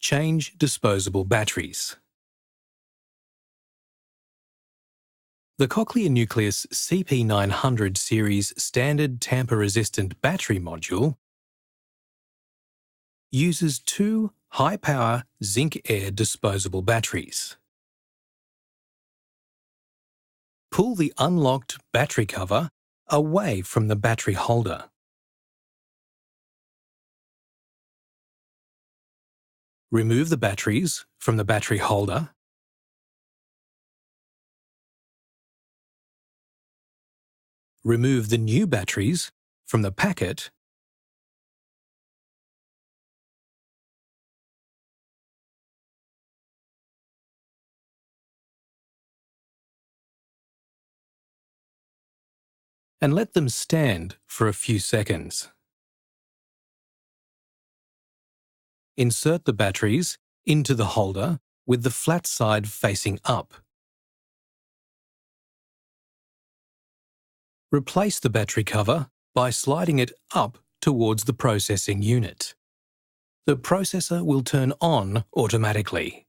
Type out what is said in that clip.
change disposable batteries. The Cochlear Nucleus CP900 series standard tamper-resistant battery module uses two high-power zinc-air disposable batteries. Pull the unlocked battery cover away from the battery holder. Remove the batteries from the battery holder Remove the new batteries from the packet and let them stand for a few seconds. Insert the batteries into the holder with the flat side facing up. Replace the battery cover by sliding it up towards the processing unit. The processor will turn on automatically.